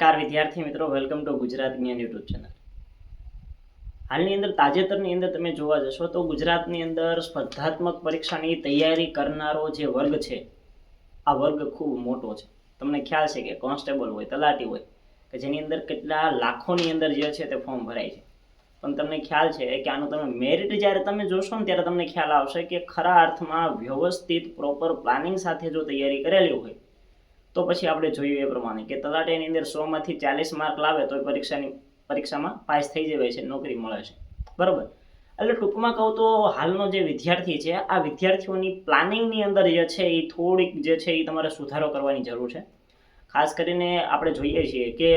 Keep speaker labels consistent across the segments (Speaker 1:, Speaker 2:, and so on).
Speaker 1: નમસ્કાર વિદ્યાર્થી મિત્રો વેલકમ ટુ ગુજરાત જ્ઞાન યુટ્યુબ ચેનલ હાલની અંદર, તાજેતરની અંદર તમે જોવા જશો તો ગુજરાતની અંદર સ્પર્ધાત્મક પરીક્ષાની તૈયારી કરનારો જે વર્ગ છે, આ વર્ગ ખૂબ મોટો છે. તમને ખ્યાલ છે કે કોન્સ્ટેબલ હોય, તલાટી હોય, કે જેની અંદર કેટલા લાખોની અંદર જે છે તે ફોર્મ ભરાય છે. પણ તમને ખ્યાલ છે કે આનું તમે મેરિટ જ્યારે તમે જોશો ને ત્યારે તમને ખ્યાલ આવશે કે ખરા અર્થમાં વ્યવસ્થિત પ્રોપર પ્લાનિંગ સાથે જો તૈયારી કરેલી હોય તો પછી આપણે જોયું એ પ્રમાણે કે તલાટીની અંદર સોમાંથી ચાલીસ માર્ક લાવે તો પરીક્ષાની, પરીક્ષામાં પાસ થઈ જવાય છે, નોકરી મળે છે. બરાબર? એટલે ટૂંકમાં કહું તો હાલનો જે વિદ્યાર્થી છે, આ વિદ્યાર્થીઓની પ્લાનિંગની અંદર જે છે એ થોડીક જે છે એ તમારે સુધારો કરવાની જરૂર છે. ખાસ કરીને આપણે જોઈએ છીએ કે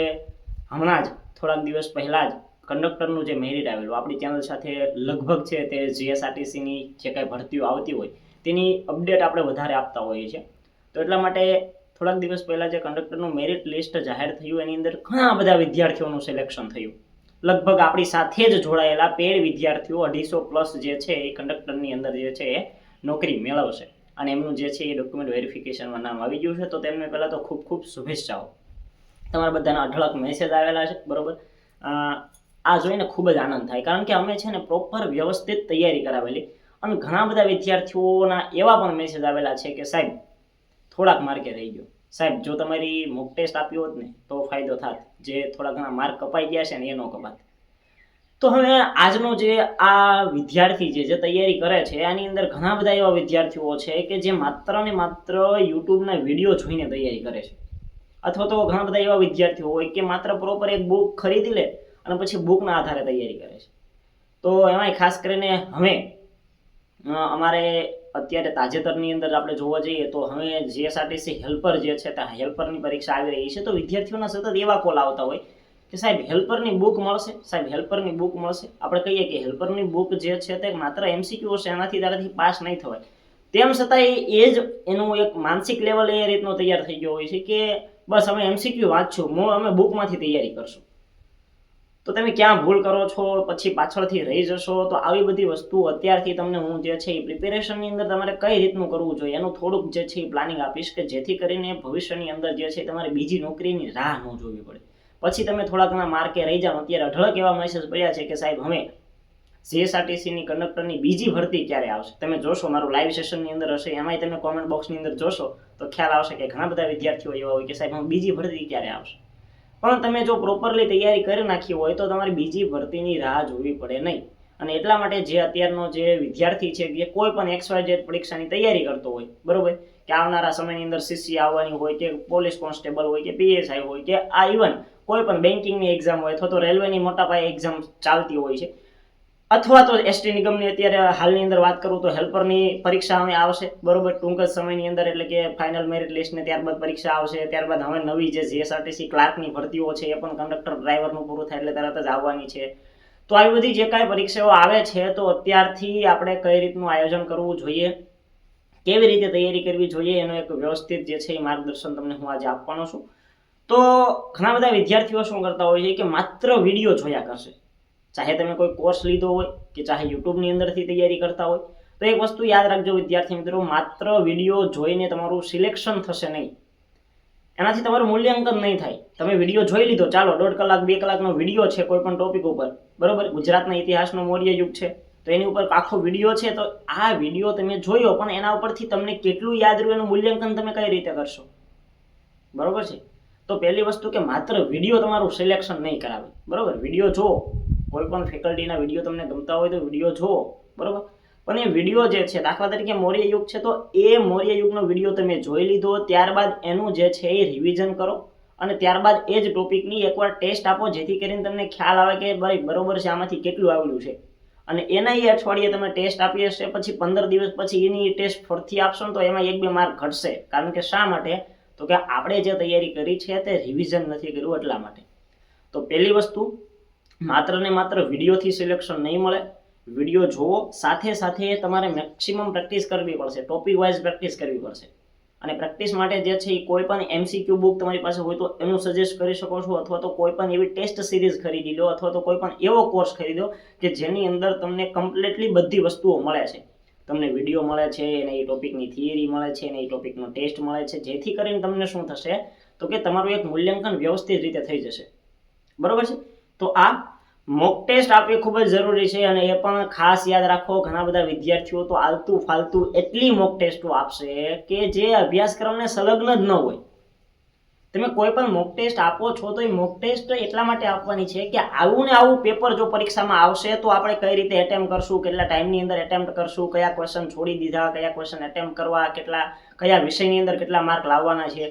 Speaker 1: હમણાં જ, થોડાક દિવસ પહેલાં જ કંડક્ટરનું જે મેરિટ આવેલું, આપણી ચેનલ સાથે લગભગ છે તે જીએસઆરટીસીની જે કાંઈ ભરતીઓ આવતી હોય, તેની અપડેટ આપણે વધારે આપતા હોઈએ છીએ. તો એટલા માટે થોડાક દિવસ પહેલાં જે કંડક્ટરનું મેરિટ લિસ્ટ જાહેર થયું, એની અંદર ઘણા બધા વિદ્યાર્થીઓનું સિલેક્શન થયું. લગભગ આપણી સાથે જ જોડાયેલા પેડ વિદ્યાર્થીઓ અઢીસો પ્લસ જે છે, એ કંડક્ટરની અંદર જે છે, એ નોકરી મેળવશે. અને એમનું જે છે, એ ડોક્યુમેન્ટ વેરિફિકેશનમાં નામ આવી ગયું છે, તો તેમને પહેલાં તો ખૂબ ખૂબ શુભેચ્છાઓ. તમારા બધાના અઢળક મેસેજ આવેલા છે, બરોબર? આ જોઈને ખૂબ જ આનંદ થાય, કારણ કે અમે છે ને પ્રોપર વ્યવસ્થિત તૈયારી કરાવેલી. અને ઘણા બધા વિદ્યાર્થીઓના એવા પણ મેસેજ આવેલા છે કે સાહેબ થોડાક માર્કે રહી ગયો. સાહેબ, જો તમારી મોક ટેસ્ટ આપ્યો હોત ને, તો ફાયદો થાત. જે થોડા ઘણા માર્ક કપાઈ ગયા છે ને, એ ન કપાત. તો હવે આજનો જે આ વિદ્યાર્થી છે, જે તૈયારી કરે છે, આની અંદર ઘણા બધા એવા વિદ્યાર્થીઓ છે કે જે માત્ર ને માત્ર યુટ્યુબના વીડિયો જોઈને તૈયારી કરે છે. અથવા તો ઘણા બધા એવા વિદ્યાર્થીઓ હોય કે માત્ર પ્રોપર એક બુક ખરીદી લે અને પછી બુકના આધારે તૈયારી કરે છે. તો એમાંય ખાસ કરીને હવે અમારે અત્યારે તાજેતરની અંદર આપણે જોવા જઈએ તો હવે જીએસઆરટીસી હેલ્પર જે છે તે હેલ્પરની પરીક્ષા આવી રહી છે. તો વિદ્યાર્થીઓના સતત એવા કોલ આવતા હોય કે સાહેબ હેલ્પરની બુક મળશે? સાહેબ હેલ્પરની બુક મળશે? આપણે કહીએ કે હેલ્પરની બુક જે છે તે માત્ર એમસીક્યુ હશે એનાથી તારાથી પાસ નહીં થવાય. તેમ છતાંય એ જ એનું એક માનસિક લેવલ એ રીતનો તૈયાર થઈ ગયો હોય છે કે બસ અમે એમસીક્યુ વાંચશું અમે બુકમાંથી તૈયારી કરશું. તો તમે ક્યાં ભૂલ કરો છો? પછી પાછળથી રહી જશો. તો આવી બધી વસ્તુ અત્યારથી તમને હું જે છે એ પ્રિપેરેશનની અંદર તમારે કઈ રીતનું કરવું જોઈએ? એનું થોડુંક જે છે એ પ્લાનિંગ આપીશ કે જેથી કરીને ભવિષ્યની અંદર જે છે તમારે બીજી નોકરીની રાહ ન જોવી પડે. પછી તમે થોડા ઘણા માર્કે રહી જાઓ. અત્યારે અઢળક એવા મેસેજ પડ્યા છે કે સાહેબ, હવે સીએસઆરટીસીની કંડક્ટરની બીજી ભરતી ક્યારે આવશે? તમે જોશો, મારું લાઈવ સેશનની અંદર હશે, એમાંય તમે કોમેન્ટ બોક્સની અંદર જોશો, તો ખ્યાલ આવશે કે ઘણા બધા વિદ્યાર્થીઓ એવા હોય કે સાહેબ હું બીજી ભરતી ક્યારે આવશે? પણ તમે જો પ્રોપરલી તૈયારી કરી નાખી હોય તો તમારે બીજી ભરતીની રાહ જોવી પડે નહીં. અને એટલા માટે જે અત્યારનો જે વિદ્યાર્થી છે, જે કોઈ પણ એક્સ પરીક્ષાની તૈયારી કરતો હોય, બરોબર? કે આવનારા સમયની અંદર સીસી આવવાની હોય કે પોલીસ કોન્સ્ટેબલ હોય કે પીએસઆઈ હોય કે આ ઇવન કોઈ પણ બેન્કિંગની એક્ઝામ હોય અથવા તો રેલવેની મોટા પાયે એક્ઝામ ચાલતી હોય છે અથવા તો એસટી નિગમની અત્યારે હાલની અંદર વાત કરું તો હેલ્પરની પરીક્ષા હવે આવશે. બરોબર, ટૂંક જ સમયની અંદર એટલે કે ફાઇનલ મેરિટ લિસ્ટને ત્યારબાદ પરીક્ષા આવશે. ત્યારબાદ હવે નવી જે જીએસઆરટીસી ક્લાર્કની ભરતીઓ છે એ પણ કંડક્ટર ડ્રાઈવરનું પૂરું થાય એટલે તરત જ આવવાની છે. તો આવી બધી જે કાંઈ પરીક્ષાઓ આવે છે તો અત્યારથી આપણે કઈ રીતનું આયોજન કરવું જોઈએ? કેવી રીતે તૈયારી કરવી જોઈએ? એનો એક વ્યવસ્થિત જે છે એ માર્ગદર્શન તમને હું આજે આપવાનો છું. તો ઘણા બધા વિદ્યાર્થીઓ શું કરતા હોય છે કે માત્ર વીડિયો જોયા કરશે. ચાહે તમે કોઈ કોર્સ લીધો હોય કે ચાહે યુટ્યુબની અંદરથી તૈયારી કરતા હોય, તો એક વસ્તુ યાદ રાખજો વિદ્યાર્થી મિત્રો, માત્ર વીડિયો જોઈને તમારું સિલેક્શન થશે નહીં. એનાથી તમારું મૂલ્યાંકન નહીં થાય. તમે વીડિયો જોઈ લીધો, ચાલો, દોઢ કલાક, બે કલાકનો વીડિયો છે કોઈ પણ ટોપિક ઉપર. બરોબર? ગુજરાતના ઇતિહાસનો મૌર્ય યુગ છે. તો એની ઉપર આખો વીડિયો છે, તો આ વીડિયો તમે જોયો, પણ એના ઉપરથી તમને કેટલું યાદ રહ્યું, એનું મૂલ્યાંકન તમે કઈ રીતે કરશો? બરોબર છે? તો પહેલી વસ્તુ કે માત્ર વીડિયો તમારું સિલેક્શન નહીં કરાવે. બરોબર? વીડિયો જુઓ. કોઈ પણ ફેકલ્ટીના વીડિયો તમને ગમતા હોય તો વીડિયો જુઓ, બરાબર? પણ એ વીડિયો જે છે, દાખલા તરીકે મૌર્ય યુગ છે, તો એ મૌર્ય યુગનો વીડિયો તમે જોઈ લીધો, ત્યારબાદ એનું જે છે એ રિવિઝન કરો અને ત્યારબાદ એ જ ટોપિકની એકવાર ટેસ્ટ આપો, જેથી કરીને તમને ખ્યાલ આવે કે ભાઈ બરોબર છે, આમાંથી કેટલું આવડ્યું છે. અને એના એ અઠવાડિયે તમે ટેસ્ટ આપી હશે, પછી પંદર દિવસ પછી એની ટેસ્ટ ફરથી આપશો ને તો એમાં એક બે માર્ક ઘટશે. કારણ કે શા માટે? તો કે આપણે જે તૈયારી કરી છે, તે રિવિઝન નથી કર્યું એટલા માટે. તો પહેલી વસ્તુ માત્ર ને માત્ર વિડીયોથી સિલેક્શન નહીં મળે. વીડિયો જોવો સાથે સાથે તમારે મેક્સિમમ પ્રેક્ટિસ કરવી પડશે. ટોપિક વાઇઝ પ્રેક્ટિસ કરવી પડશે. અને પ્રેક્ટિસ માટે જે છે એ કોઈ પણ એમસીક્યુ બુક તમારી પાસે હોય તો એનું સજેસ્ટ કરી શકો છો અથવા તો કોઈ પણ એવી ટેસ્ટ સિરીઝ ખરીદી લો અથવા તો કોઈ પણ એવો કોર્સ ખરીદો કે જેની અંદર તમને કમ્પ્લીટલી બધી વસ્તુઓ મળે છે. તમને વીડિયો મળે છે અને એ ટોપિકની થિયરી મળે છે અને એ ટોપિકનો ટેસ્ટ મળે છે. જેથી કરીને તમને શું થશે? તો કે તમારું એક મૂલ્યાંકન વ્યવસ્થિત રીતે થઈ જશે. બરોબર છે? તો આ મોક ટેસ્ટ આપવી ખૂબ જ જરૂરી છે અને એ પણ ખાસ યાદ રાખો, ઘણા બધા વિદ્યાર્થીઓ તો આલતું ફાલતું એટલી મોક ટેસ્ટો આપશે કે જે અભ્યાસક્રમને સંલગ્ન જ ન હોય. તમે કોઈ પણ મોક ટેસ્ટ આપો છો તો એ મોક ટેસ્ટ એટલા માટે આપવાની છે કે આવું ને આવું પેપર જો પરીક્ષામાં આવશે તો આપણે કઈ રીતે એટેમ્પ કરશું, કેટલા ટાઈમની અંદર એટેમ્પ્ટ કરશું, કયા ક્વેશ્ચન છોડી દીધા, કયા ક્વેશ્ચન એટેમ્પ કરવા, કેટલા, કયા વિષયની અંદર કેટલા માર્ક લાવવાના છે.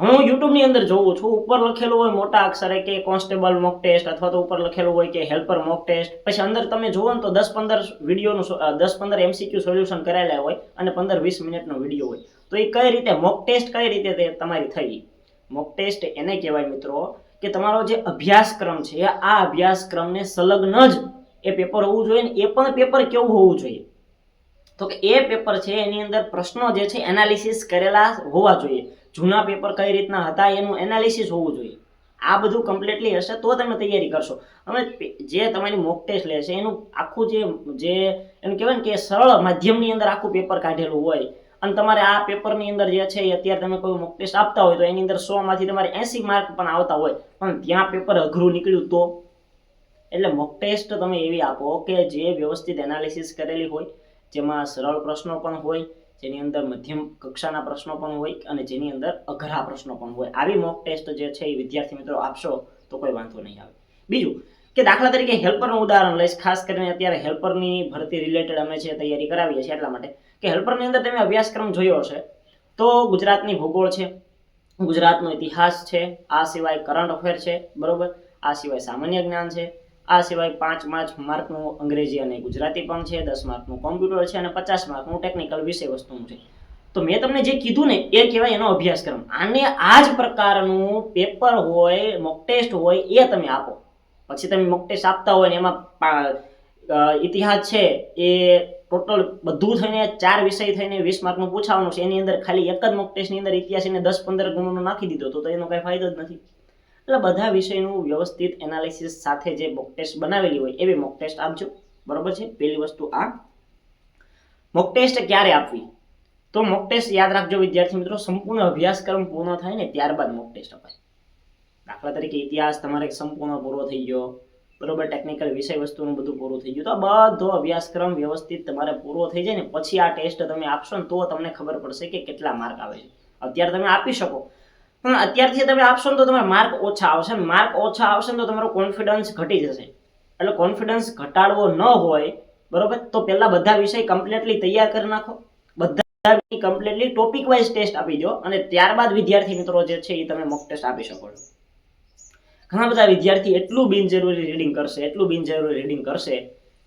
Speaker 1: હું યુટ્યુબની અંદર જોઉં છું, ઉપર લખેલું હોય મોટા અક્ષરે કે કોન્સ્ટેબલ મોક ટેસ્ટ અથવા તો ઉપર લખેલું હોય કે હેલ્પર મોક ટેસ્ટ પછી અંદર તમે જુઓ ને તો દસ પંદર વિડીયોનું દસ પંદર એમસીક્યુ સોલ્યુશન કરેલા હોય અને પંદર વીસ મિનિટનો વીડિયો હોય. તો એ કઈ રીતે મોક ટેસ્ટ કઈ રીતે તે તમારી થઈ? મોક ટેસ્ટ એને કહેવાય મિત્રો કે તમારો જે અભ્યાસક્રમ છે, આ અભ્યાસક્રમને સંલગ્ન જ એ પેપર હોવું જોઈએ ને એ પણ પેપર કેવું હોવું જોઈએ? તો કે એ પેપર છે એની અંદર પ્રશ્નો જે છે એનાલિસિસ કરેલા હોવા જોઈએ. જૂના પેપર કઈ રીતના હતા, એનું એનાલિસિસ હોવું જોઈએ. આ બધું કમ્પ્લીટલી હશે તો તમે તૈયારી કરશો. અમે જે તમારી મોક ટેસ્ટ લે એનું આખું જે જે એમ કહેવાય ને કે સરળ માધ્યમની અંદર આખું પેપર કાઢેલું હોય, અને તમારે આ પેપરની અંદર જે છે અત્યારે તમે કોઈ મોક ટેસ્ટ આપતા હોય તો એની અંદર સોમાંથી તમારે એસી માર્ક પણ આવતા હોય, પણ ત્યાં પેપર અઘરું નીકળ્યું તો? એટલે મોક ટેસ્ટ તમે એવી આપો કે જે વ્યવસ્થિત એનાલિસિસ કરેલી હોય, જેમાં સરળ પ્રશ્નો પણ હોય જેની અંદર મધ્યમ કક્ષાના પ્રશ્નો પણ હોય અને જેની અંદર અઘરા પ્રશ્નો પણ હોય. આવી મોક ટેસ્ટ જે છે એ વિદ્યાર્થી મિત્રો આપશો તો કોઈ વાંધો નહીં આવે. બીજું કે દાખલા તરીકે હેલ્પરનું ઉદાહરણ લઈશ. ખાસ કરીને અત્યારે હેલ્પરની ભરતી રિલેટેડ અમે છે તૈયારી કરાવીએ છીએ એટલા માટે કે હેલ્પરની અંદર તમે અભ્યાસક્રમ જોયો હશે તો ગુજરાતની ભૂગોળ છે, ગુજરાતનો ઇતિહાસ છે, આ સિવાય કરંટ અફેર છે, બરોબર? આ સિવાય સામાન્ય જ્ઞાન છે આ સિવાય પાંચ પાંચ માર્કનું અંગ્રેજી અને ગુજરાતી પણ છે, દસ માર્કનું કોમ્પ્યુટર છે અને પચાસ માર્કનું ટેકનિકલ વિષય વસ્તુનું છે. તો મેં તમને જે કીધું ને, એ કહેવાય એનો અભ્યાસક્રમ આને આ જ પ્રકારનું પેપર હોય મોક ટેસ્ટ હોય, એ તમે આપો. પછી તમે મોક ટેસ્ટ આપતા હોય ને, એમાં ઇતિહાસ છે, એ ટોટલ બધું થઈને ચાર વિષય થઈને વીસ માર્કનું પૂછાવાનું છે, એની અંદર ખાલી એક જ મોક ટેસ્ટની અંદર ઇતિહાસને દસ પંદર ગુણનો નાખી દીધો તો એનો કાંઈ ફાયદો જ નથી. એટલે બધા વિષયનું વ્યવસ્થિત એનાલિસિસ સાથે જે મોક ટેસ્ટ બનાવેલી હોય, એવી મોક ટેસ્ટ આપજો. બરોબર છે? પહેલી વસ્તુ આ. મોક ટેસ્ટ ક્યારે આપવી? તો મોક ટેસ્ટ યાદ રાખજો વિદ્યાર્થી મિત્રો, સંપૂર્ણ અભ્યાસક્રમ પૂર્ણ થાય ને ત્યારબાદ મોક ટેસ્ટ અપાય. દાખલા તરીકે ઇતિહાસ તમારે સંપૂર્ણ પૂરો થઈ ગયો. બરોબર? ટેકનિકલ વિષય વસ્તુનું બધું પૂરું થઈ ગયું. તો આ બધો અભ્યાસક્રમ વ્યવસ્થિત તમારે પૂરો થઈ જાય ને પછી આ ટેસ્ટ તમે આપશો ને તો તમને ખબર પડશે કે કેટલા માર્ક આવે છે. અત્યારે તમે આપી શકો. પણ અત્યારથી તમે આપશો ને તો તમારા માર્ક ઓછા આવશે. માર્ક ઓછા આવશે ને તો તમારો કોન્ફિડન્સ ઘટી જશે. એટલે કોન્ફિડન્સ ઘટાડવો ન હોય, બરોબર? તો પહેલા બધા વિષય કમ્પ્લીટલી તૈયાર કરી નાખો. બધા કમ્પ્લીટલી ટોપિક વાઇઝ ટેસ્ટ આપી દો. અને ત્યારબાદ વિદ્યાર્થી મિત્રો જે છે એ તમે મોક ટેસ્ટ આપી શકો છો. ઘણા બધા વિદ્યાર્થી એટલું બિનજરૂરી રીડિંગ કરશે, એટલું બિનજરૂરી રીડિંગ કરશે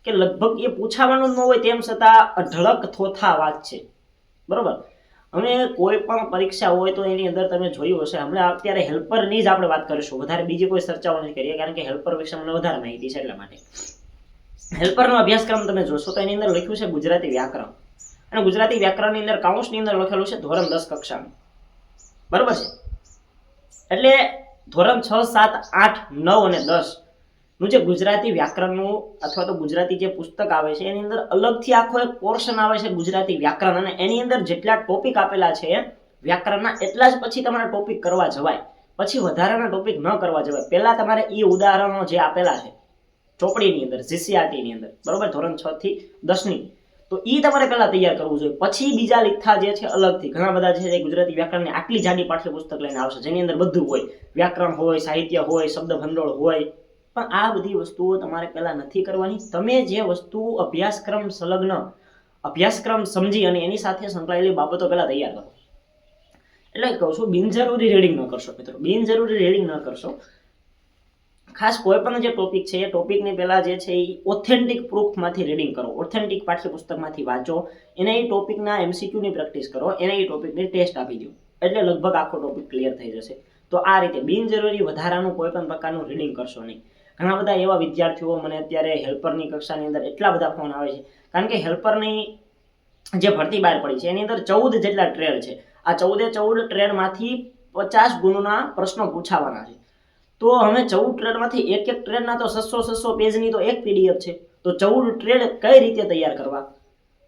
Speaker 1: કે લગભગ એ પૂછાવાનું ન હોય તેમ છતાં અઢળક થોથા વાત છે. બરોબર? હવે કોઈ પણ પરીક્ષા હોય તો એની અંદર તમે જોયું હશે. હમણાં અત્યારે હેલ્પરની જ આપણે વાત કરીશું. વધારે બીજી કોઈ ચર્ચાઓ નથી કરીએ, કારણ કે હેલ્પર વિશે મને વધારે માહિતી છે એટલા માટે. હેલ્પરનો અભ્યાસક્રમ તમે જોશો તો એની અંદર લખ્યું છે ગુજરાતી વ્યાકરણ. અને ગુજરાતી વ્યાકરણની અંદર કાઉન્સની અંદર લખેલું છે ધોરણ દસ કક્ષાનું. બરોબર છે? એટલે ધોરણ છ, સાત, આઠ, નવ અને દસ નું જે ગુજરાતી વ્યાકરણનું અથવા તો ગુજરાતી જે પુસ્તક આવે છે, એની અંદર અલગથી આખો એક પોર્શન આવે છે ગુજરાતી વ્યાકરણ. અને એની અંદર જેટલા ટોપિક આપેલા છે, વ્યાકરણના એટલા જ પછી તમારે ટોપિક કરવા જવાય. પછી વધારાના ટોપિક ન કરવા જવાય. પહેલાં તમારે એ ઉદાહરણો જે આપેલા છે, ચોપડીની અંદર જીસીઆરટી ની અંદર, બરોબર? ધોરણ છ થી દસની તો એ તમારે પહેલા તૈયાર કરવું જોઈએ. પછી બીજા લીખા જે છે, અલગથી. ઘણા બધા છે ગુજરાતી વ્યાકરણની આટલી જાડી પાઠ્યપુસ્તક લઈને આવશે, જેની અંદર બધું હોય. વ્યાકરણ હોય, સાહિત્ય હોય શબ્દ ભંડોળ હોય પણ આ બધી વસ્તુઓ તમારે પહેલાં નથી કરવાની. તમે જે વસ્તુ અભ્યાસક્રમ સંલગ્ન, અભ્યાસક્રમ સમજી અને એની સાથે સંકળાયેલી બાબતો પહેલાં તૈયાર કરો. એટલે કહું છું, બિનજરૂરી રીડિંગ ન કરશો મિત્રો. બિનજરૂરી રીડિંગ ન કરશો. ખાસ કોઈ પણ જે ટોપિક છે, એ ટોપિકની પહેલાં જે છે એ ઓથેન્ટિક પ્રૂફમાંથી રીડિંગ કરો. ઓથેન્ટિક પાઠ્યપુસ્તકમાંથી વાંચો. એને એ ટોપિકના એમસીક્યુની પ્રેક્ટિસ કરો. એને એ ટોપિકની ટેસ્ટ આપી દો. એટલે લગભગ આખો ટોપિક ક્લિયર થઈ જશે. તો આ રીતે બિનજરૂરી વધારાનું કોઈ પણ પ્રકારનું રીડિંગ કરશો નહીં. ઘણા બધા એવા વિદ્યાર્થીઓ મને અત્યારે હેલ્પરની કક્ષાની અંદર એટલા બધા ફોન આવે છે. કારણ કે હેલ્પરની જે ભરતી બહાર પડી છે, એની અંદર ચૌદ જેટલા ટ્રેડ છે. આ ચૌદે ચૌદ ટ્રેડમાંથી પચાસ ગુણના પ્રશ્નો પૂછાવાના છે. તો અમે ચૌદ ટ્રેડમાંથી એક એક ટ્રેડના તો છસો છસો પેજની તો એક પીડીએફ છે. તો ચૌદ ટ્રેડ કઈ રીતે તૈયાર કરવા?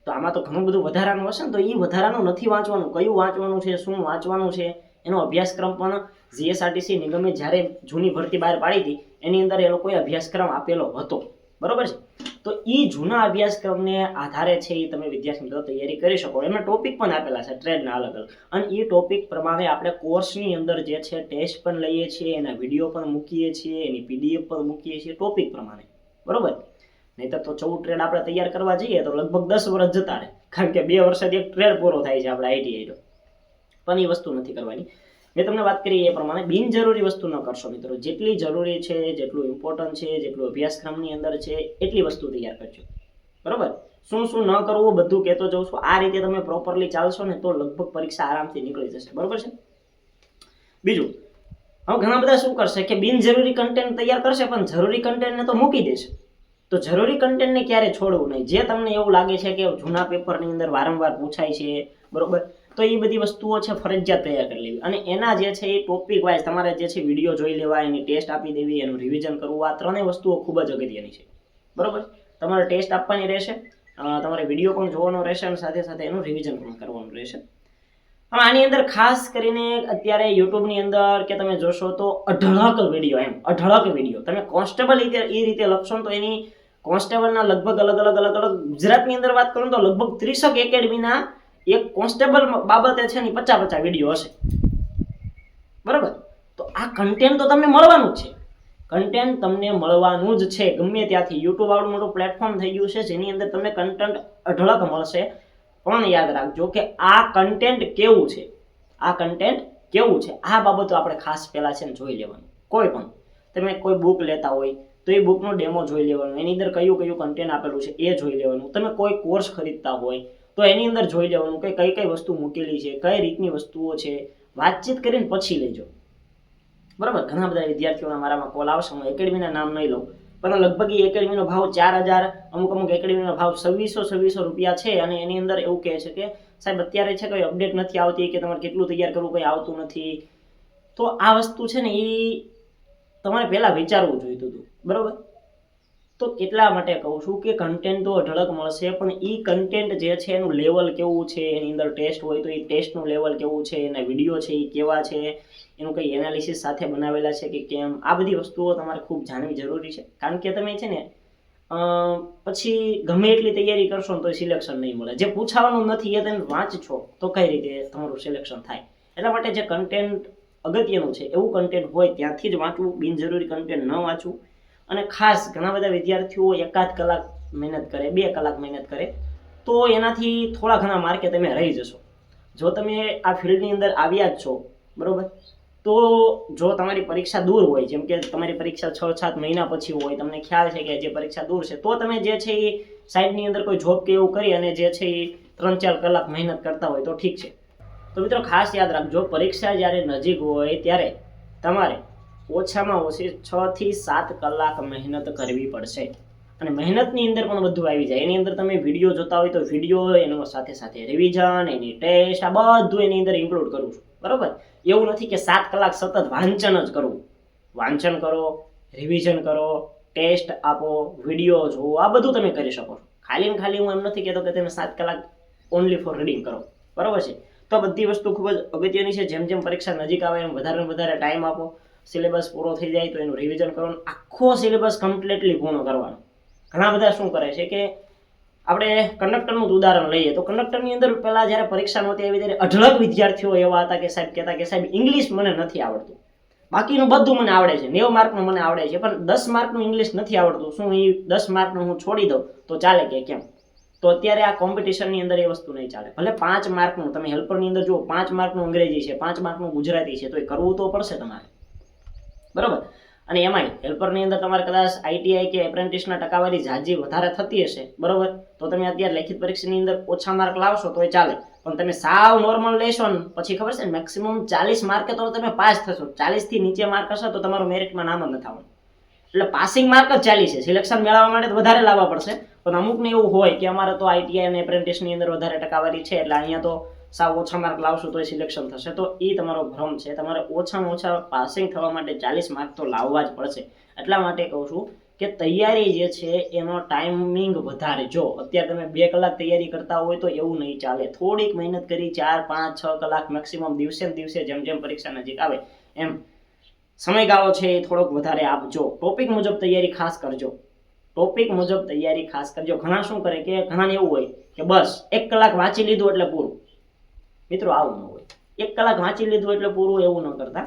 Speaker 1: તો આમાં તો ઘણું બધું વધારાનું હશે ને, તો એ વધારાનું નથી વાંચવાનું. કયું વાંચવાનું છે, શું વાંચવાનું છે? એનો અભ્યાસક્રમ પણ જીએસઆરટીસી નિગમે જ્યારે જૂની ભરતી બહાર પાડી હતી, એની અંદર એ લોકોએ અભ્યાસક્રમ આપેલો હતો. બરોબર છે? તો એ જૂના અભ્યાસક્રમને આધારે છે એ તમે વિદ્યાર્થી મિત્રો તૈયારી કરી શકો. એમાં ટોપિક પણ આપેલા છે ટ્રેડના અલગ અલગ. અને એ ટોપિક પ્રમાણે આપણે કોર્સની અંદર જે છે ટેસ્ટ પણ લઈએ છીએ, એના વીડિયો પણ મૂકીએ છીએ, એની પીડીએફ પણ મૂકીએ છીએ ટોપિક પ્રમાણે. બરોબર? નહીતર તો ચૌદ ટ્રેડ આપણે તૈયાર કરવા જઈએ તો લગભગ દસ વર્ષ જતા રહે. કારણ કે બે વર્ષથી એક ટ્રેડ પૂરો થાય છે આપણે આઈટીઆઈનો પણ એ વસ્તુ નથી કરવાની. મેં તમને વાત કરી એ પ્રમાણે બિનજરૂરી વસ્તુ ન કરશો મિત્રો. જેટલી જરૂરી છે, જેટલું ઇમ્પોર્ટન્ટ છે, જેટલું અભ્યાસક્રમની અંદર છે, એટલી વસ્તુ તૈયાર કરજો. બરોબર? શું શું ન કરવું બધું કહેતો જઉં છું. આ રીતે તમે પ્રોપરલી ચાલશો ને તો લગભગ પરીક્ષા આરામથી નીકળી જશે. બરોબર છે? બીજું, હવે ઘણા બધા શું કરશે કે બિનજરૂરી કન્ટેન્ટ તૈયાર કરશે પણ જરૂરી કન્ટેન્ટને તો મૂકી દેશે. તો જરૂરી કન્ટેન્ટને ક્યારે છોડવું નહીં? જે તમને એવું લાગે છે કે જૂના પેપરની અંદર વારંવાર પૂછાય છે, બરોબર? તો એ બધી વસ્તુઓ છે ફરજિયાત તૈયાર કરી લેવી. અને એના જે છે એ ટોપિક વાઇઝ તમારે જે છે વીડિયો જોઈ લેવા એની ટેસ્ટ આપી દેવી, એનું રિવિઝન કરવું, આ ત્રણેય વસ્તુઓ ખૂબ જ અગત્યની છે. બરાબર? તમારે ટેસ્ટ આપવાની રહેશે. તમારે વીડિયો પણ જોવાનો રહેશે અને સાથે સાથે એનું રિવિઝન પણ કરવાનું રહેશે. હવે આની અંદર ખાસ કરીને અત્યારે યુટ્યુબની અંદર કે તમે જોશો તો અઢળક વીડિયો એમ અઢળક વીડિયો તમે કોન્સ્ટેબલ એ રીતે લખશો તો એની કોન્સ્ટેબલના લગભગ અલગ અલગ અલગ અલગ ગુજરાતની અંદર વાત કરું તો લગભગ ત્રીસક એકેડમીના એક કોન્સ્ટેબલ બાબતે છે ને પચાસ પચાસ વીડિયો હશે. બરાબર? તો આ કન્ટેન્ટ તો તમને મળવાનું જ છે. કન્ટેન્ટ તમને મળવાનું જ છે. ગમે ત્યાંથી યુટ્યુબ આવડું મોટું પ્લેટફોર્મ થઈ ગયું છે, જેની અંદર તમને કન્ટેન્ટ અઢળક મળશે. પણ યાદ રાખજો કે આ કન્ટેન્ટ કેવું છે? આ કન્ટેન્ટ કેવું છે? આ બાબતો આપણે ખાસ પહેલાં છે ને જોઈ લેવાનું. કોઈ પણ. તમે કોઈ બુક લેતા હોય, તો એ બુકનો ડેમો જોઈ લેવાનો. એની અંદર કયું કયું કન્ટેન્ટ આપેલું છે એ જોઈ લેવાનું. તમે કોઈ કોર્સ ખરીદતા હોય તો એની અંદર જોઈ લેવાનું કે કઈ કઈ વસ્તુ મૂકેલી છે, કઈ રીતની વસ્તુઓ છે, વાતચીત કરીને પછી લેજો બરાબર? ઘણા બધા વિદ્યાર્થીઓના મારામાં કોલ આવશે, હું એકેડમીના નામ નહીં લઉં, પણ લગભગ એ એકેડમીનો ભાવ ચાર હજાર, અમુક અમુક એકેડમીનો ભાવ છવ્વીસો છવ્વીસો રૂપિયા છે અને એની અંદર એવું કહે છે કે, સાહેબ, અત્યારે છે કોઈ અપડેટ નથી આવતી કે તમારે કેટલું તૈયાર કરવું, કંઈ આવતું નથી. તો આ વસ્તુ છે ને એ તમારે પહેલાં વિચારવું જોઈતું હતું. બરાબર? તો કેટલા માટે કહું છું કે કન્ટેન્ટ તો અઢળક મળશે, પણ એ કન્ટેન્ટ જે છે એનું લેવલ કેવું છે? એની અંદર ટેસ્ટ હોય તો એ ટેસ્ટનું લેવલ કેવું છે? એના વીડિયો છે એ કેવા છે? એનું કંઈ એનાલિસિસ સાથે બનાવેલા છે કે કેમ? આ બધી વસ્તુઓ તમારે ખૂબ જાણવી જરૂરી છે. કારણ કે તમે છે ને પછી ગમે એટલી તૈયારી કરશો તો સિલેક્શન નહીં મળે. જે પૂછાવાનું નથી એ તમે વાંચશો, તો કઈ રીતે તમારું સિલેક્શન થાય? એટલા માટે જે કન્ટેન્ટ અગત્યનું છે, એવું કન્ટેન્ટ હોય ત્યાંથી જ વાંચવું, બિનજરૂરી કન્ટેન્ટ ન વાંચવું. અને ખાસ ઘણા બધા વિદ્યાર્થીઓ એકાદ કલાક મહેનત કરે, બે કલાક મહેનત કરે, તો એનાથી થોડા ઘણા માર્કે તમે રહી જશો. જો તમે આ ફિલ્ડની અંદર આવ્યા જ છો, બરાબર? તો જો તમારી પરીક્ષા દૂર હોય, જેમ કે તમારી પરીક્ષા છ સાત મહિના પછી હોય, તમને ખ્યાલ છે કે જે પરીક્ષા દૂર છે, તો તમે જે છે એ સાઈડની અંદર કોઈ જોબ કે એવું કરી અને જે છે એ ત્રણ ચાર કલાક મહેનત કરતા હોય તો ઠીક છે. તો મિત્રો ખાસ યાદ રાખજો, પરીક્ષા જ્યારે નજીક હોય ત્યારે તમારે ઓછામાં ઓછી છ થી સાત કલાક મહેનત કરવી પડશે. અને મહેનતની અંદર પણ બધું આવી જાય. એની અંદર તમે વીડિયો જોતા હોય તો વીડિયો એનો સાથે સાથે રિવિઝન એની ટેસ્ટ આ બધું એની અંદર ઇન્ક્લુડ કરું છું. બરાબર? એવું નથી કે સાત કલાક સતત વાંચન જ કરવું વાંચન કરો રિવિઝન કરો ટેસ્ટ આપો વીડિયો જુઓ, આ બધું તમે કરી શકો છો. ખાલી ને ખાલી હું એમ નથી કહેતો કે તમે સાત કલાક ઓનલી ફોર રીડિંગ કરો. બરાબર છે? તો બધી વસ્તુ ખૂબ જ અગત્યની છે. જેમ જેમ પરીક્ષા નજીક આવે એમ વધારે ને વધારે ટાઈમ આપો. સિલેબસ પૂરો થઈ જાય તો એનું રિવિઝન કરવાનું. આખો સિલેબસ કમ્પ્લીટલી પૂર્ણ કરવાનો. ઘણા બધા શું કરે છે કે આપણે કંડક્ટરનું ઉદાહરણ લઈએ તો કંડક્ટરની અંદર પહેલાં જ્યારે પરીક્ષા નહોતી આવી ત્યારે અઢળક વિદ્યાર્થીઓ એવા હતા કે સાહેબ કહેતા કે સાહેબ ઇંગ્લિશ મને નથી આવડતું. બાકીનું બધું મને આવડે છે. નેવું માર્કનું મને આવડે છે. પણ દસ માર્કનું ઇંગ્લિશ નથી આવડતું. શું એ દસ માર્કનું હું છોડી દઉં? તો ચાલે કે કેમ? તો અત્યારે આ કોમ્પિટિશનની અંદર એ વસ્તુ નહીં ચાલે. ભલે પાંચ માર્કનું તમે હેલ્પરની અંદર જુઓ, પાંચ માર્કનું અંગ્રેજી છે, પાંચ માર્કનું ગુજરાતી છે, તો એ કરવું તો પડશે તમારે. બરાબર? અને એમાંય હેલ્પરની અંદર તમારે કદાચ આઈટીઆઈ કે એપ્રેન્ટિસના ટકાવારી ઝાઝી વધારે થતી હશે, બરાબર? તો તમે અત્યારે લેખિત પરીક્ષાની અંદર ઓછા માર્ક લાવશો તો એ ચાલે. પણ તમે સાવ નોર્મલ લેશો ને, પછી ખબર છે ને મેક્સિમમ ચાલીસ માર્કે તો તમે પાસ થશો. ચાલીસથી નીચે માર્ક હશે તો તમારું મેરિટમાં નામ જ નથી આવવાનું. એટલે પાસિંગ માર્ક જ ચાલી છે. સિલેક્શન મેળવવા માટે વધારે લાવવા પડશે. પણ અમુકને એવું હોય કે અમારે તો આઈટીઆઈ અને એપ્રેન્ટિસની અંદર વધારે ટકાવારી છે, એટલે અહીંયા તો સાવ ઓછા માર્ક લાવશો તો એ સિલેક્શન થશે. તો એ તમારો ભ્રમ છે. તમારે ઓછામાં ઓછા પાસિંગ થવા માટે ચાલીસ માર્ક તો લાવવા જ પડશે. એટલા માટે કહું છું કે તૈયારી જે છે એનો ટાઈમિંગ વધારે. જો અત્યારે તમે બે કલાક તૈયારી કરતા હોય તો એવું નહીં ચાલે. થોડીક મહેનત કરી ચાર, પાંચ, છ કલાક મેક્સિમમ દિવસે દિવસે જેમ જેમ પરીક્ષા નજીક આવે એમ સમયગાળો છે એ થોડોક વધારે આપજો. ટોપિક મુજબ તૈયારી ખાસ કરજો. ટોપિક મુજબ તૈયારી ખાસ કરજો. ઘણા શું કરે કે ઘણાને એવું હોય કે બસ એક કલાક વાંચી લીધું એટલે પૂરું. મિત્રો, આવું ન હોય. એક કલાક વાંચી લીધું એટલે પૂરું એવું ન કરતા.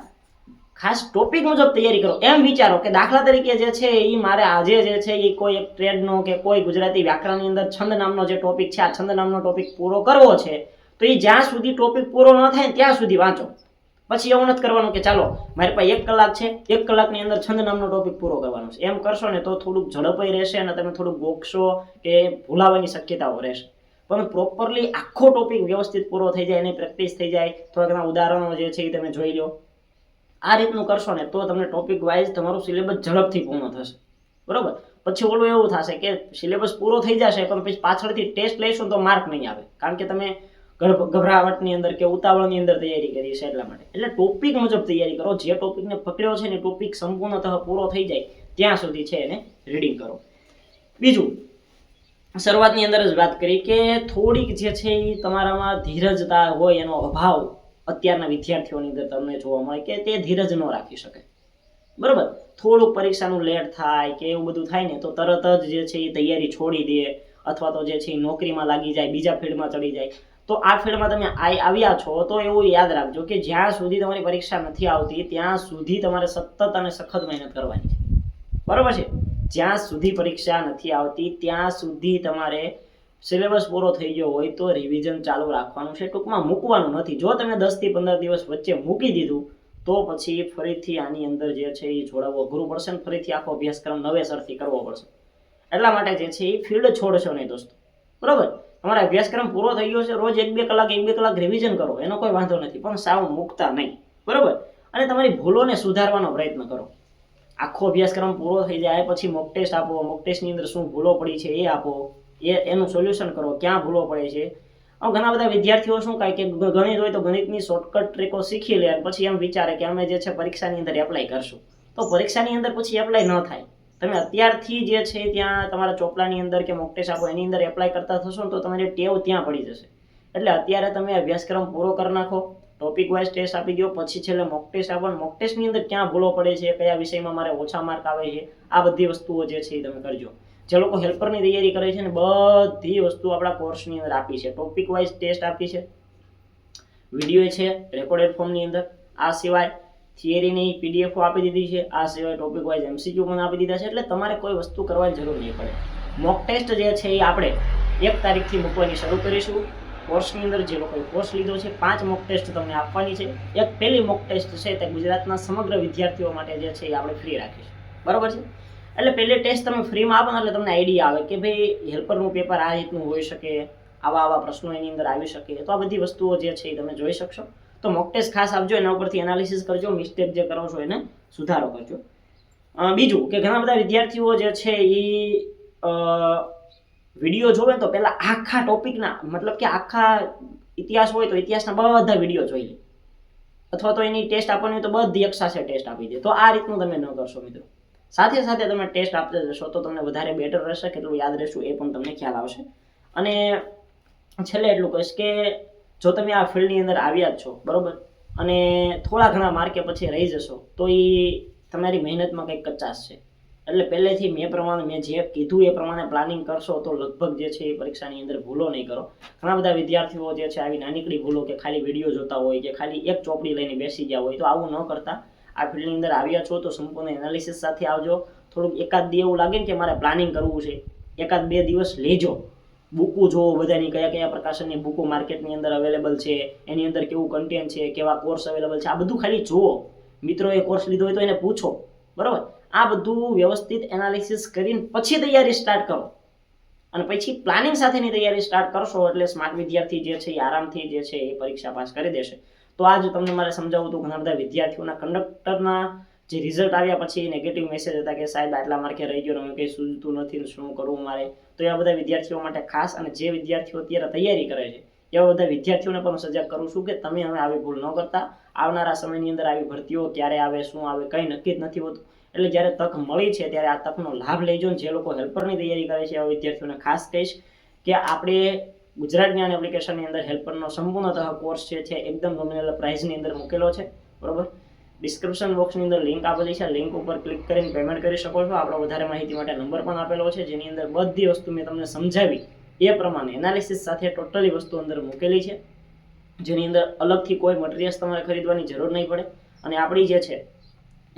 Speaker 1: ખાસ ટોપિક મુજબ તૈયારી કરો. એમ વિચારો કે દાખલા તરીકે જે છે એ મારે આજે જે છે એ કોઈ એક ટ્રેડનો કે કોઈ ગુજરાતી વ્યાકરણની અંદર છંદ નામનો જે ટોપિક છે, આ છંદ નામનો ટોપિક પૂરો કરવો છે, તો એ જ્યાં સુધી ટોપિક પૂરો ન થાય ત્યાં સુધી વાંચો. પછી એવું નથી કરવાનું કે ચાલો, મારી પાસે એક કલાક છે, એક કલાકની અંદર છંદ નામનો ટોપિક પૂરો કરવાનો છે. એમ કરશો ને તો થોડુંક ઝડપાઈ રહેશે અને તમે થોડુંક ગોખશો કે ભૂલાવાની શક્યતાઓ રહેશે. પણ પ્રોપરલી આખો ટોપિક વ્યવસ્થિત પૂરો થઈ જાય એની પ્રેક્ટિસ થઈ જાય. થોડા ઘણા ઉદાહરણો જે છે એ તમે જોઈ લો. આ રીતનું કરશો ને તો તમને ટોપિક વાઇઝ તમારું સિલેબસ ઝડપથી પૂર્ણ થશે. બરાબર? પછી ઓલું એવું થશે કે સિલેબસ પૂરો થઈ જશે, પણ પછી પાછળથી ટેસ્ટ લઈશું તો માર્ક નહીં આવે. કારણ કે તમે ગભ- ગભરાવટની અંદર કે ઉતાવળની અંદર તૈયારી કરી છે એટલા માટે. એટલે ટોપિક મુજબ તૈયારી કરો. જે ટોપિકને પકડ્યો છે ને ટોપિક સંપૂર્ણતઃ પૂરો થઈ જાય ત્યાં સુધી છે એને રીડિંગ કરો. બીજું શરૂઆતની અંદર જ વાત કરી કે થોડીક જે છે એ તમારામાં ધીરજતા હોય એનો અભાવ અત્યારના વિદ્યાર્થીઓની અંદર તમને જોવા મળે કે તે ધીરજ ન રાખી શકે. બરાબર? થોડુંક પરીક્ષાનું લેટ થાય કે એવું બધું થાય ને તો તરત જ જે છે એ તૈયારી છોડી દે અથવા તો જે છે એ નોકરીમાં લાગી જાય, બીજા ફિલ્ડમાં ચડી જાય. તો આ ફિલ્ડમાં તમે આવ્યા છો તો એવું યાદ રાખજો કે જ્યાં સુધી તમારી પરીક્ષા નથી આવતી ત્યાં સુધી તમારે સતત અને સખત મહેનત કરવાની છે. બરાબર છે? જ્યાં સુધી પરીક્ષા નથી આવતી, ત્યાં સુધી તમારે સિલેબસ પૂરો થઈ ગયો હોય તો રિવિઝન ચાલુ રાખવાનું છે. ટૂંકમાં મૂકવાનું નથી. જો તમે દસથી પંદર દિવસ વચ્ચે મૂકી દીધું, તો પછી ફરીથી આની અંદર જે છે એ જોડાવવો અઘરું પડશે ને ફરીથી આખો અભ્યાસક્રમ નવેસરથી કરવો પડશે. એટલા માટે જે છે એ ફિલ્ડ છોડશો નહીં દોસ્તો. બરાબર? તમારો અભ્યાસક્રમ પૂરો થઈ ગયો છે, રોજ એક બે કલાક, એક બે કલાક રિવિઝન કરો. એનો કોઈ વાંધો નથી, પણ સાવ મૂકતા નહીં. બરાબર? અને તમારી ભૂલોને સુધારવાનો પ્રયત્ન કરો. આખો અભ્યાસક્રમ પૂરો થઈ જાય, પછી મોક ટેસ્ટ આપો મોક ટેસ્ટની અંદર શું ભૂલો પડી છે એ આપો. એ, એનું સોલ્યુશન કરો, ક્યાં ભૂલો પડે છે. આમ ઘણા બધા વિદ્યાર્થીઓ શું કહે કે ગણિત હોય તો ગણિતની શોર્ટકટ ટ્રીકો શીખી લે અને પછી એમ વિચારે કે અમે જે છે પરીક્ષાની અંદર એપ્લાય કરશું. તો પરીક્ષાની અંદર પછી એપ્લાય ન થાય. તમે અત્યારથી જે છે ત્યાં તમારા ચોપડાની અંદર કે મોક આપો, એની અંદર એપ્લાય કરતા થશો ને તો તમારી ટેવ ત્યાં પડી જશે. એટલે અત્યારે તમે અભ્યાસક્રમ પૂરો કરી નાખો. ટોપિક વાઇઝ ટેસ્ટ આપી દો પછી છેલ્લે મોક ટેસ્ટ આપો. મોક ટેસ્ટની અંદર ક્યાં ભૂલો પડે છે? કયા વિષયમાં મારે ઓછા માર્ક આવે છે? આ બધી વસ્તુઓ જે છે એ તમે કરજો. જે લોકો હેલ્પરની તૈયારી કરે છે ને, બધી વસ્તુ આપણા કોર્સની અંદર આપી છે. ટોપિક વાઇઝ ટેસ્ટ આપી છે. વીડિયો છે રેકોર્ડેડ ફોર્મની અંદર. આ સિવાય થિયરીની પીડીએફો આપી દીધી છે. આ સિવાય ટોપિક વાઇઝ એમસીક્યુ પણ આપી દીધા છે. એટલે તમારે કોઈ વસ્તુ કરવાની જરૂર નહીં પડે. મોક ટેસ્ટ જે છે એ આપણે એક તારીખથી મૂકવાની શરૂ કરીશું. કોર્સની અંદર જે લોકોએ કોર્સ લીધો છે, પાંચ મોક ટેસ્ટ તમને આપવાની છે. એક પહેલી મોક ટેસ્ટ છે તે ગુજરાતના સમગ્ર વિદ્યાર્થીઓ માટે જે છે એ આપણે ફ્રી રાખીશું. બરાબર છે? એટલે પહેલી ટેસ્ટ તમે ફ્રીમાં આપો એટલે તમને આઈડિયા આવે કે ભાઈ હેલ્પરનું પેપર આ રીતનું હોઈ શકે, આવા આવા પ્રશ્નો એની અંદર આવી શકે. તો આ બધી વસ્તુઓ જે છે એ તમે જોઈ શકશો. તો મોક ટેસ્ટ ખાસ આપજો, એના ઉપરથી એનાલિસિસ કરજો મિસ્ટેક જે કરો છો એને સુધારો કરજો. બીજું કે ઘણા બધા વિદ્યાર્થીઓ જે છે એ વીડિયો જોવે તો પહેલાં આખા ટોપિકના મતલબ કે આખા ઇતિહાસ હોય તો ઇતિહાસના બધા વીડિયો જોઈ લે. અથવા તો એની ટેસ્ટ આપવાની તો બધી એક સાથે ટેસ્ટ આપી દે. તો આ રીતનું તમે ન કરશો મિત્રો. સાથે સાથે તમે ટેસ્ટ આપતા જશો તો તમને વધારે બેટર રહેશે કેટલું યાદ રહેશું એ પણ તમને ખ્યાલ આવશે. અને છેલ્લે એટલું કહીશ કે જો તમે આ ફિલ્ડની અંદર આવ્યા જ છો, બરાબર? અને થોડા ઘણા માર્કે પછી રહી જશો, તો એ તમારી મહેનતમાં કંઈક કચાશ છે. એટલે પહેલેથી મેં પ્રમાણે મેં જે કીધું એ પ્રમાણે પ્લાનિંગ કરશો તો લગભગ જે છે એ પરીક્ષાની અંદર ભૂલો નહીં કરો. ઘણા બધા વિદ્યાર્થીઓ જે છે આવી નાનીકડી ભૂલો કે ખાલી વીડિયો જોતા હોય કે ખાલી એક ચોપડી લઈને બેસી ગયા હોય તો આવું ન કરતા. આ ફિલ્ડની અંદર આવ્યા છો તો સંપૂર્ણ એનાલિસિસ સાથે આવજો. થોડુંક એકાદ દી એવું લાગે ને કે મારે પ્લાનિંગ કરવું છે. એકાદ બે દિવસ લેજો. બુકો જોવો બધાની કયા કયા પ્રકાશનની બુકો માર્કેટની અંદર અવેલેબલ છે, એની અંદર કેવું કન્ટેન્ટ છે, કેવા કોર્સ અવેલેબલ છે, આ બધું ખાલી જુઓ. મિત્રોએ કોર્સ લીધો હોય તો એને પૂછો. બરાબર? આ બધું વ્યવસ્થિત એનાલિસિસ કરીને પછી તૈયારી સ્ટાર્ટ કરો. અને પછી પ્લાનિંગ સાથેની તૈયારી સ્ટાર્ટ કરશો એટલે સ્માર્ટ વિદ્યાર્થી જે છે એ આરામથી જે છે એ પરીક્ષા પાસ કરી દેશે. તો આજ તમને મારે સમજાવું હતું ઘણા બધા વિદ્યાર્થીઓના કંડક્ટરના જે રિઝલ્ટ આવ્યા પછી નેગેટિવ મેસેજ હતા કે સાહેબ આટલા માર્કે રહી ગયો હવે કંઈ સૂઝતું નથી શું કરવું મારે? તો એવા બધા વિદ્યાર્થીઓ માટે ખાસ અને જે વિદ્યાર્થીઓ અત્યારે તૈયારી કરે છે, એવા બધા વિદ્યાર્થીઓને પણ સજાગ કરું છું કે તમે હવે આવી ભૂલ ન કરતા. આવનારા સમયની અંદર આવી ભરતીઓ ક્યારે આવે, શું આવે, કંઈ નક્કી જ નથી હોતું. એટલે જ્યારે તક મળી છે ત્યારે આ તકનો લાભ લેજો જે લોકો હેલ્પરની તૈયારી કરે છે, એવા વિદ્યાર્થીઓને ખાસ કહીશ કે આપણે ગુજરાત જ્ઞાન એપ્લિકેશનની અંદર હેલ્પરનો સંપૂર્ણતઃ કોર્સ જે છે, એકદમ નોમિનલ પ્રાઇસની અંદર મૂકેલો છે, બરોબર? ડિસ્ક્રિપ્શન બોક્સની અંદર લિંક આપેલી છે, લિંક ઉપર ક્લિક કરીને પેમેન્ટ કરી શકો છો. આપણો વધારે માહિતી માટે નંબર પણ આપેલો છે, જેની અંદર બધી વસ્તુ મેં તમને સમજાવી. એ પ્રમાણે એનાલિસિસ સાથે ટોટલી વસ્તુ અંદર મૂકેલી છે, જેની અંદર અલગથી કોઈ મટીરિયલ્સ તમારે ખરીદવાની જરૂર નહીં પડે. અને આપણી જે છે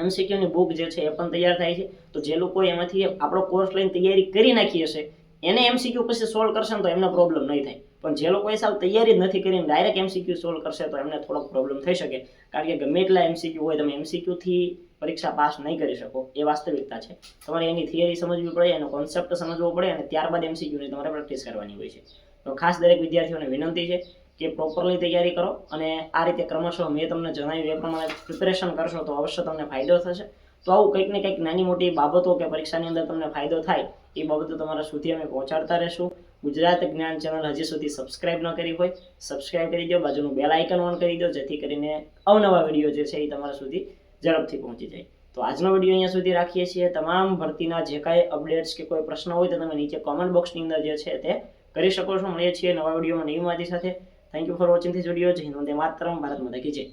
Speaker 1: એમસીક્યુની બુક જે છે એ પણ તૈયાર થાય છે. તો જે લોકો એમાંથી આપણો કોર્સ લઈને તૈયારી કરી નાખી હશે, એને એમસીક્યુ પછી સોલ્વ કરશે ને તો એમને પ્રોબ્લેમ નહીં થાય. પણ જે લોકોએ સાવ તૈયારી જ નથી કરીને ડાયરેક્ટ એમસીક્યુ સોલ્વ કરશે તો એમને થોડોક પ્રોબ્લેમ થઈ શકે. કારણ કે ગમે એટલા એમસીક્યુ હોય તમે એમસીક્યુથી પરીક્ષા પાસ નહીં કરી શકો. એ વાસ્તવિકતા છે. તમારે એની થિયરી સમજવી પડે, એનો કોન્સેપ્ટ સમજવો પડે અને ત્યારબાદ એમસીક્યુની તમારે પ્રેક્ટિસ કરવાની હોય છે. તો ખાસ દરેક વિદ્યાર્થીઓને વિનંતી છે કે પ્રોપરલી તૈયારી કરો અને આ રીતે ક્રમશઃ મેં તમને જણાવ્યું એ પ્રમાણે પ્રિપેરેશન કરશો તો અવશ્ય તમને ફાયદો થશે. તો આવું કંઈક ને કંઈક નાની મોટી બાબતો કે પરીક્ષાની અંદર તમને ફાયદો થાય એ બાબતો તમારા સુધી અમે પહોંચાડતા રહેશું. ગુજરાત જ્ઞાન ચેનલ હજી સુધી સબસ્ક્રાઇબ ન કરી હોય સબસ્ક્રાઇબ કરી દો, બાજુનું બેલ આઇકન ઓન કરી દો, જેથી કરીને અવનવા વીડિયો જે છે એ તમારા સુધી ઝડપથી પહોંચી જાય. તો આજનો વીડિયો અહીંયા સુધી રાખીએ છીએ. તમામ ભરતીના જે કાંઈ અપડેટ્સ કે કોઈ પ્રશ્ન હોય તો તમે નીચે કોમેન્ટ બોક્સની અંદર જે છે તે કરી શકો છો. મળીએ છીએ નવા વિડીયોમાં નવી માહિતી સાથે. Thank you for watching this video Jai Hind Vande માતરમ. ભારત માતા કી જય